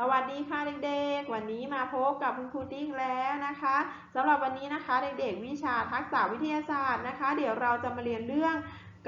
สวัสดีค่ะเด็กๆ วันนี้มาพบกับคุณครูติ๊กแล้วนะคะสำหรับวันนี้นะคะเด็กๆ วิชาทักษะวิทยาศาสตร์นะคะ เดี๋ยวเราจะมาเรียนเรื่อง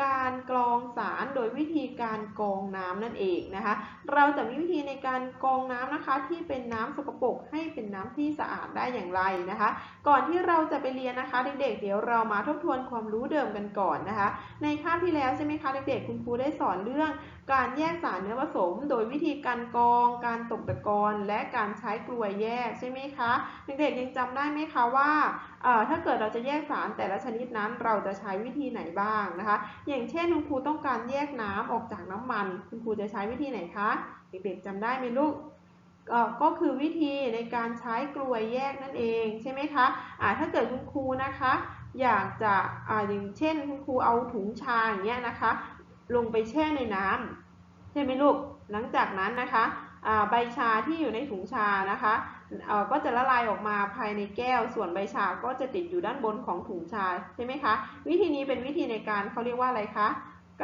การกรองสารโดยวิธีการกรองน้ำนั่นเองนะคะ เราจะมีวิธีในการกรองน้ำนะคะ ที่เป็นน้ำสกปรกให้เป็นน้ำที่สะอาดได้อย่างไรนะคะ ก่อนที่เราจะไปเรียนนะคะเด็กๆ เดี๋ยวเรามาทบทวนความรู้เดิมกันก่อนนะคะ ในคาบที่แล้วใช่ไหมคะเด็กๆคุณครูได้สอนเรื่องการแยกสารเนื้อผสม โดยวิธีการกรอง การตกตะกอนและการใช้กลวยแยกใช่ไหมคะ เด็กๆยังจำได้ไหมคะว่าถ้าเกิดเราจะแยกสารแต่ละชนิดนั้นเราจะใช้วิธีไหนบ้างนะคะ อย่างเช่นคุณครูต้องการแยกน้ำออกจากน้ำมัน คุณครูจะใช้วิธีไหนคะเด็กๆจำได้ไหมลูกก็คือวิธีในการใช้กลวยแยกนั่นเองใช่ไหมคะอ่าถ้าเกิดคุณครูนะคะ อยากจะออย่างเช่นคุณครูเอาถุงชาอย่างเงี้ยนะคะ ลงไปแช่ในน้ำใช่ไหมลูกหลังจากนั้นนะคะ ใบชาที่อยู่ในถุงชานะคะก็จะละลายออกมาภายในแก้ว ส่วนใบชาก็จะติดอยู่ด้านบนของถุงชาใช่ไหมคะ วิธีนี้เป็นวิธีในการเขาเรียกว่าอะไรคะ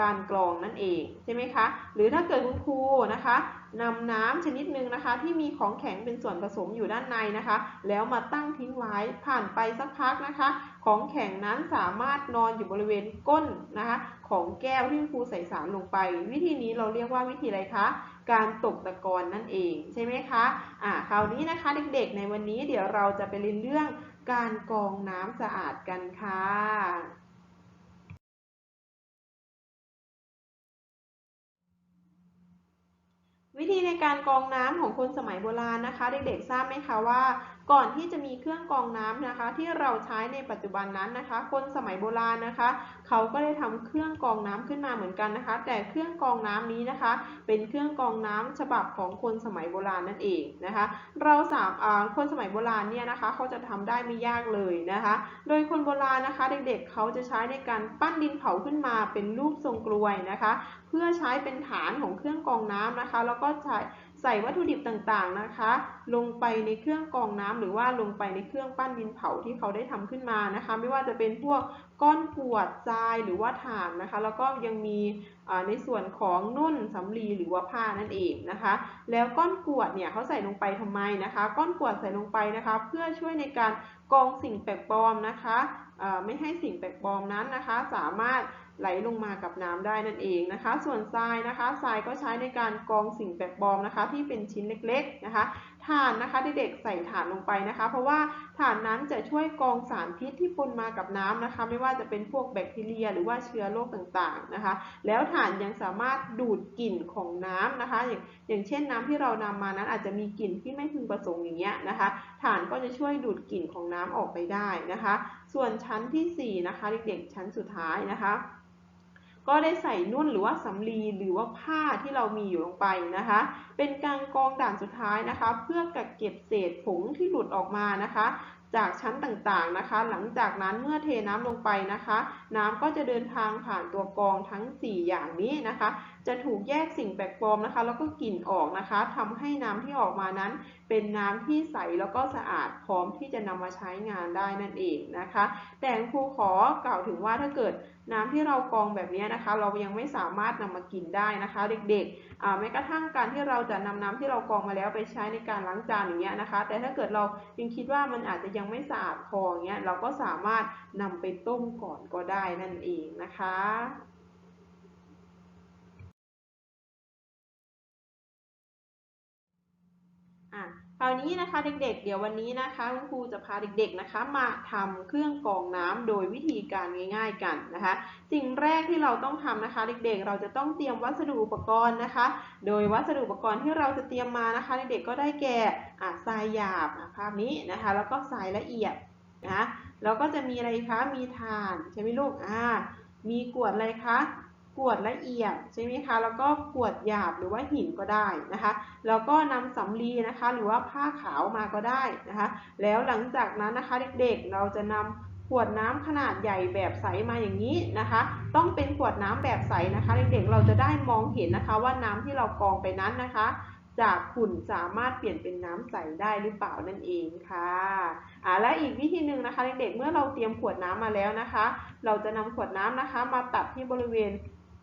การกรองนั่นเองใช่ไหมคะ หรือถ้าเกิดคุณครูนะคะนำน้ำชนิดหนึ่งนะคะ ที่มีของแข็งเป็นส่วนผสมอยู่ด้านในนะคะ แล้วมาตั้งทิ้งไว้ผ่านไปสักพักนะคะ ของแข็งนั้นสามารถนอนอยู่บริเวณก้นนะคะ ของแก้วที่คุณครูใส่สารลงไป วิธีนี้เราเรียกว่าวิธีอะไรคะ การตกตะกอนนั่นเองใช่ไหมคะอ่าคราวนี้นะคะเด็กๆ ในวันนี้เดี๋ยวเราจะไปเรียนเรื่องการกรองน้ำสะอาดกันค่ะวิธีในการกรองน้ำของคนสมัยโบราณนะคะ เด็กๆทราบไหมคะว่าก่อนที่จะมีเครื่องกรองน้ำนะคะ ที่เราใช้ในปัจจุบันนั้นนะคะ คนสมัยโบราณนะคะ เขาก็ได้ทำเครื่องกรองน้ำขึ้นมาเหมือนกันนะคะ แต่เครื่องกรองน้ำนี้นะคะ เป็นเครื่องกรองน้ำฉบับของคนสมัยโบราณนั่นเองนะคะ เราสามคนสมัยโบราณเนี่ยนะคะ เขาจะทำได้ไม่ยากเลยนะคะ โดยคนโบราณนะคะเด็กๆเขาจะใช้ในการปั้นดินเผาขึ้นมาเป็นรูปทรงกลวยนะคะ เพื่อใช้เป็นฐานของเครื่องกรองน้ำนะคะ แล้วก็ใช้ ใส่วัตถุดิบต่างๆนะคะ ลงไปในเครื่องกรองน้ำหรือว่าลงไปในเครื่องปั้นดินเผาที่เขาได้ทำขึ้นมานะคะ ไม่ว่าจะเป็นพวกก้อนกวดทรายหรือว่าถ่านนะคะ แล้วก็ยังมีในส่วนของนุ่นสำลีหรือว่าผ้านั่นเองนะคะ แล้วก้อนกวดเนี่ยเขาใส่ลงไปทำไมนะคะ ก้อนกวดใส่ลงไปนะคะ เพื่อช่วยในการกรองสิ่งแปลกปลอมนะคะ ไม่ให้สิ่งแปลกปลอมนั้นนะคะ สามารถไหลลงมากับน้ำได้นั่นเองนะคะ ส่วนทรายนะคะทรายก็ใช้ในการกรองสิ่งแปลกปลอมนะคะ ที่เป็นชิ้นเล็กๆนะคะ ถ่านนะคะเด็กๆใส่ถ่านลงไปนะคะ เพราะว่าถ่านนั้นจะช่วยกรองสารพิษที่ปนมากับน้ำนะคะ ไม่ว่าจะเป็นพวกแบคทีเรีย หรือว่าเชื้อโรคต่างๆนะคะ แล้วถ่านยังสามารถดูดกลิ่นของน้ำนะคะ อย่างอย่างเช่นน้ำที่เรานำมานั้นอาจจะมีกลิ่นที่ไม่พึงประสงค์อย่างเงี้ยนะคะถ่านก็จะช่วยดูดกลิ่นของน้ำออกไปได้นะคะ ส่วนชั้นที่สี่นะคะเด็กๆชั้นสุดท้ายนะคะ ก็ได้ใส่นุ่นหรือว่าสำลีหรือว่าผ้าที่เรามีอยู่ลงไปนะคะ เป็นการกองด่านสุดท้ายนะคะ เพื่อกักเก็บเศษผงที่หลุดออกมานะคะ จากชั้นต่างๆนะคะ หลังจากนั้นเมื่อเทน้ำลงไปนะคะ น้ำก็จะเดินทางผ่านตัวกองทั้ง 4 อย่างนี้นะคะ จะถูกแยกสิ่งแปลกปลอมนะคะ แล้วก็กลิ่นออกนะคะทำให้น้ำที่ออกมานั้น เป็นน้ำที่ใสแล้วก็สะอาดพร้อมที่จะนำมาใช้งานได้นั่นเองนะคะ แต่ครูขอกล่าวถึงว่าถ้าเกิดน้ำที่เรากรองแบบนี้นะคะ เรายังไม่สามารถนำมากินได้นะคะ เด็กๆแม้กระทั่งการที่เราจะนำน้ำที่เรากรองมาแล้วไปใช้ในการล้างจานอย่างเงี้ยนะคะ แต่ถ้าเกิดเรายังคิดว่ามันอาจจะยังไม่สะอาดพออย่างเงี้ยเราก็สามารถนำไปต้มก่อนก็ได้นั่นเองนะคะ อะคราวนี้นะคะเด็กๆเดี๋ยววันนี้นะคะคุณครูจะพาเด็กๆนะคะ มาทำเครื่องกรองน้ำโดยวิธีการง่าย ๆกันนะคะ สิ่งแรกที่เราต้องทำนะคะ เด็กๆ เราจะต้องเตรียมวัสดุอุปกรณ์นะคะ โดยวัสดุอุปกรณ์ที่เราจะเตรียมมานะคะ เด็กๆก็ได้แก่อะทรายหยาบอะภาพนี้นะคะ แล้วก็ทรายละเอียดนะแล้วก็จะมีอะไรคะมีถ่านใช่ไหมลูกอ่ามีกวดอะไรคะ กรวดละเอียดใช่ไหมคะ แล้วก็กรวดหยาบหรือว่าหินก็ได้นะคะ แล้วก็นำสำลีนะคะ หรือว่าผ้าขาวมาก็ได้นะคะ แล้วหลังจากนั้นนะคะเด็กๆ เราจะนำขวดน้ำขนาดใหญ่แบบใสมาอย่างนี้นะคะ ต้องเป็นขวดน้ำแบบใสนะคะ เด็กๆ เราจะได้มองเห็นนะคะว่าน้ำที่เรากรองไปนั้นนะคะจากขุ่นสามารถเปลี่ยนเป็นน้ำใสได้หรือเปล่านั่นเองค่ะอ่าและอีกวิธีหนึ่งนะคะเด็กๆเมื่อเราเตรียมขวดน้ำมาแล้วนะคะ เราจะนำขวดน้ำนะคะ มาตัดที่บริเวณ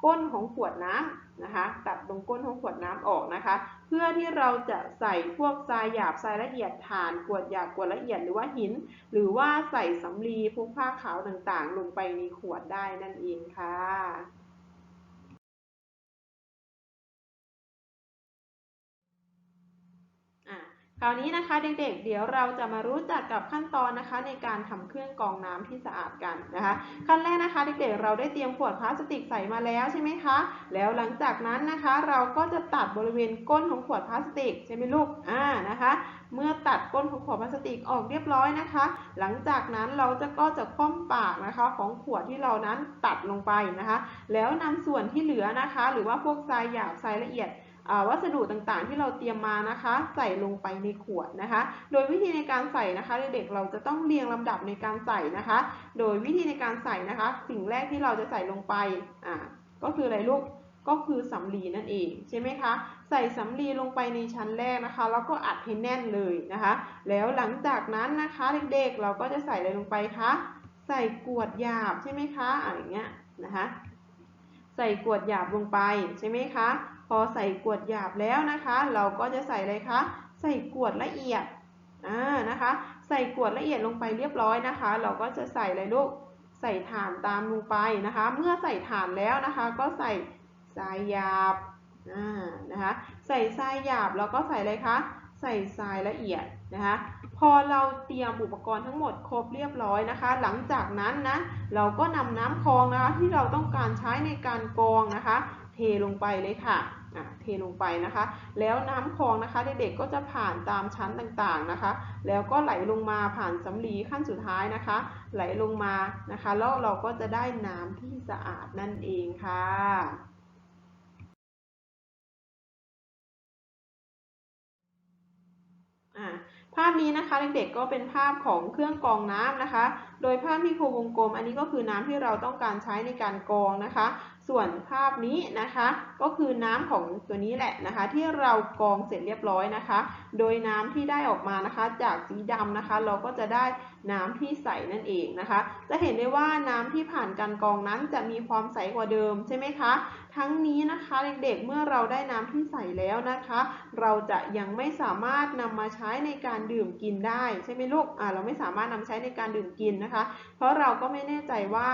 ก้นของขวดน้ำนะคะ ตัดตรงก้นของขวดน้ำออกนะคะ เพื่อที่เราจะใส่พวกทรายหยาบทรายละเอียดฐานกวดหยาบกวดละเอียดหรือว่าหิน หรือว่าใส่สำลีพวกผ้าขาวต่างๆ ลงไปในขวดได้นั่นเองค่ะ คราวนี้นะคะเด็กๆ เดี๋ยวเราจะมารู้จักกับขั้นตอนนะคะ ในการทำเครื่องกรองน้ำที่สะอาดกันนะคะ ขั้นแรกนะคะเด็กๆ เราได้เตรียมขวดพลาสติกใส่มาแล้วใช่ไหมคะ แล้วหลังจากนั้นนะคะ เราก็จะตัดบริเวณก้นของขวดพลาสติกใช่ไหมลูกอ่านะคะ เมื่อตัดก้นของขวดพลาสติกออกเรียบร้อยนะคะ หลังจากนั้นเราจะก็จะคว่ำปากนะคะของขวดที่เรานั้นตัดลงไปนะคะ แล้วนำส่วนที่เหลือนะคะ หรือว่าพวกทรายหยาบทรายละเอียด วัสดุต่างๆ ที่เราเตรียมมานะคะ ใส่ลงไปในขวดนะคะ โดยวิธีในการใส่นะคะเด็กๆเราจะต้องเรียงลำดับในการใส่นะคะ โดยวิธีในการใส่นะคะ สิ่งแรกที่เราจะใส่ลงไปอ่าก็คืออะไรลูกก็คือสำลีนั่นเองใช่ไหมคะ ใส่สำลีลงไปในชั้นแรกนะคะ แล้วก็อัดให้แน่นเลยนะคะ แล้วหลังจากนั้นนะคะเด็กๆเราก็จะใส่อะไรลงไปคะใส่กวดหยาบใช่ไหมคะอ่าอย่างเงี้ยนะคะ ใส่กวดหยาบลงไปใช่ไหมคะ อใส่กวดหยาบแล้วนะคะ เราก็จะใส่อะไรคะ ใส่กวดละเอียดอ่านะคะ ใส่กวดละเอียดลงไปเรียบร้อยนะคะ เราก็จะใส่อะไรลูก ใส่ถ่านตามลงไปนะคะ เมื่อใส่ถ่านแล้วนะคะ ก็ใส่ทรายหยาบอ่านะคะ ใส่ทรายหยาบแล้วก็ใส่อะไรคะ ใส่ทรายละเอียดนะคะ พอเราเตรียมอุปกรณ์ทั้งหมดครบเรียบร้อยนะคะ หลังจากนั้นนะ เราก็นำน้ำคลองนะคะที่เราต้องการใช้ในการกรองนะคะ เทลงไปเลยค่ะ เทลงไปนะคะ แล้วน้ำคลองนะคะเด็กๆก็จะผ่านตามชั้นต่างๆนะคะ แล้วก็ไหลลงมาผ่านสำลีขั้นสุดท้ายนะคะ ไหลลงมานะคะ แล้วเราก็จะได้น้ำที่สะอาดนั่นเองค่ะภาพนี้นะคะเด็กๆก็เป็นภาพของเครื่องกรองน้ำนะคะ โดยภาพที่โควงกลม อันนี้ก็คือน้ำที่เราต้องการใช้ในการกรองนะคะ ส่วนภาพนี้นะคะ ก็คือน้ำของตัวนี้แหละนะคะ ที่เรากรองเสร็จเรียบร้อยนะคะ โดยน้ำที่ได้ออกมานะคะ จากสีดำนะคะ เราก็จะได้น้ำที่ใสนั่นเองนะคะ จะเห็นได้ว่าน้ำที่ผ่านการกรองนั้นจะมีความใสกว่าเดิมใช่ไหมคะ ทั้งนี้นะคะเด็กๆเมื่อเราได้น้ำที่ใสแล้วนะคะ เราจะยังไม่สามารถนำมาใช้ในการดื่มกินได้ใช่ไหมลูกอ่าเราไม่สามารถนำใช้ในการดื่มกินนะคะ เพราะเราก็ไม่แน่ใจว่า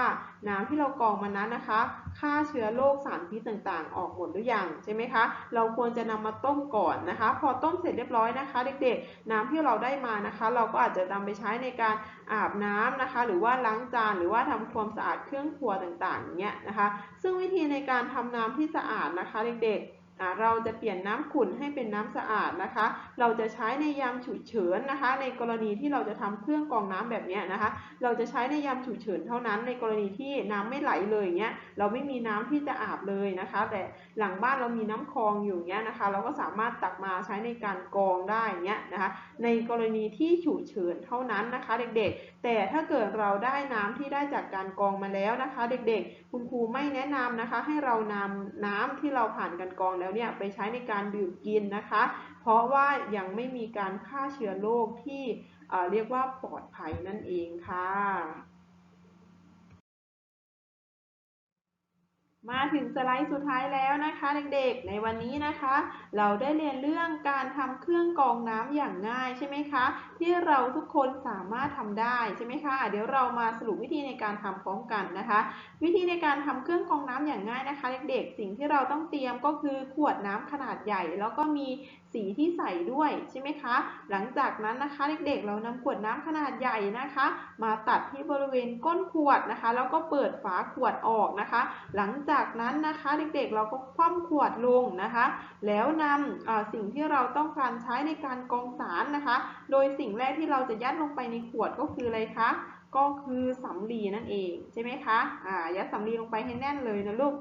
น้ำที่เรากรองมานั้นนะคะ ฆ่าเชื้อโรคสารพิษต่างๆ ออกหมดหรือยังใช่ไหมคะ เราควรจะนำมาต้มก่อนนะคะ พอต้มเสร็จเรียบร้อยนะคะ เด็กๆ น้ำที่เราได้มานะคะ เราก็อาจจะนำไปใช้ในการอาบน้ำนะคะ หรือว่าล้างจานหรือว่าทำความสะอาดเครื่องครัวต่างๆเงี้ยนะคะ ซึ่งวิธีในการทำน้ำที่สะอาดนะคะ เด็กๆ เราจะเปลี่ยนน้ำขุ่นให้เป็นน้ำสะอาดนะคะ เราจะใช้ในยามฉุกเฉินนะคะ ในกรณีที่เราจะทำเครื่องกรองน้ำแบบนี้นะคะ เราจะใช้ในยามฉุกเฉินเท่านั้นในกรณีที่น้ำไม่ไหลเลยอย่างเงี้ย เราไม่มีน้ำที่จะอาบเลยนะคะ แต่หลังบ้านเรามีน้ำคลองอยู่เงี้ยนะคะ เราก็สามารถตักมาใช้ในการกรองได้เงี้ยนะคะ ในกรณีที่ฉุกเฉินเท่านั้นนะคะ เด็กๆ แต่ถ้าเกิดเราได้น้ำที่ได้จากการกรองมาแล้วนะคะ เด็กๆ คุณครูไม่แนะนำนะคะ ให้เรานำน้ำที่เราผ่านการกรองแล้วเนี่ยไปใช้ในการดื่มกินนะคะ เพราะว่ายังไม่มีการฆ่าเชื้อโรคที่เรียกว่าปลอดภัยนั่นเองค่ะ มาถึงสไลด์สุดท้ายแล้วนะคะเด็กๆ ในวันนี้นะคะ เราได้เรียนเรื่องการทำเครื่องกรองน้ำอย่างง่ายใช่ไหมคะ ที่เราทุกคนสามารถทำได้ใช่ไหมคะเดี๋ยวเรามาสรุปวิธีในการทำพร้อมกันนะคะ วิธีในการทำเครื่องกรองน้ำอย่างง่ายนะคะ เด็กๆ สิ่งที่เราต้องเตรียมก็คือขวดน้ำขนาดใหญ่ แล้วก็มีสีที่ใส่ด้วยใช่ไหมคะ หลังจากนั้นนะคะเด็กๆ เรานำขวดน้ำขนาดใหญ่นะคะ มาตัดที่บริเวณก้นขวดนะคะ แล้วก็เปิดฝาขวดออกนะคะ หลังจากนั้นนะคะเด็กๆ เราก็คว่ำขวดลงนะคะ แล้วนำสิ่งที่เราต้องการใช้ในการกรองสารนะคะ โดยสิ่งแรกที่เราจะยัดลงไปในขวดก็คืออะไรคะ ก็คือสำลีนั่นเองใช่ไหมคะอ่ายัดสำลีลงไปให้แน่นเลยนะลูก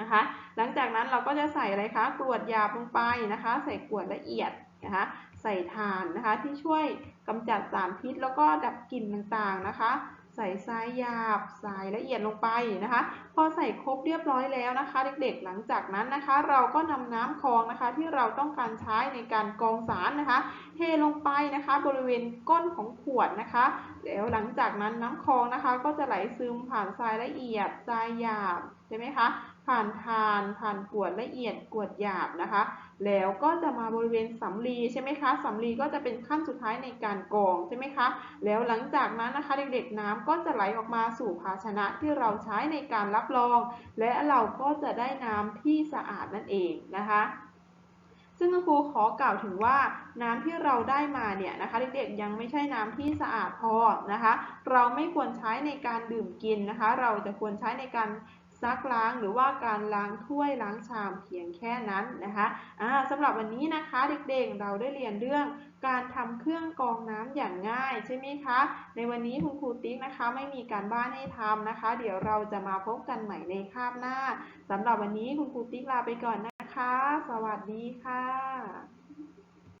นะคะ หลังจากนั้นเราก็จะใส่อะไรคะกรวดหยาบลงไปนะคะ ใส่กรวดละเอียดนะคะใส่ถ่านนะคะที่ช่วยกำจัดสารพิษ แล้วก็ดับกลิ่นต่างๆนะคะ ใส่ทรายหยาบทรายละเอียดลงไปนะคะ พอใส่ครบเรียบร้อยแล้วนะคะ เด็กๆหลังจากนั้นนะคะ เราก็นำน้ำคลองนะคะ ที่เราต้องการใช้ในการกรองสารนะคะ เทลงไปนะคะ บริเวณก้นของขวดนะคะ แล้วหลังจากนั้นน้ำคลองนะคะ ก็จะไหลซึมผ่านทรายละเอียดทรายหยาบใช่ไหมคะ ผ่านทาน ผ่านกวดละเอียดกวดหยาบนะคะ แล้วก็จะมาบริเวณสำลีใช่ไหมคะสำลีก็จะเป็นขั้นสุดท้ายในการกรองใช่ไหมคะ แล้วหลังจากนั้นนะคะเด็กๆน้ำก็จะไหลออกมาสู่ภาชนะที่เราใช้ในการรับรอง และเราก็จะได้น้ำที่สะอาดนั่นเองนะคะซึ่งคุณครูขอกล่าวถึงว่าน้ำที่เราได้มาเนี่ยนะคะเด็กๆยังไม่ใช่น้ำที่สะอาดพอนะคะ เราไม่ควรใช้ในการดื่มกินนะคะ เราจะควรใช้ในการ ซักล้างหรือว่าการล้างถ้วยล้างชามเพียงแค่นั้นนะคะอ่าสำหรับวันนี้นะคะเด็กๆเราได้เรียนเรื่องการทำเครื่องกรองน้ำอย่างง่ายใช่ไหมคะ ในวันนี้คุณครูติ๊กนะคะไม่มีการบ้านให้ทำนะคะ เดี๋ยวเราจะมาพบกันใหม่ในคาบหน้าสำหรับวันนี้คุณครูติ๊กลาไปก่อนนะคะ สวัสดีค่ะ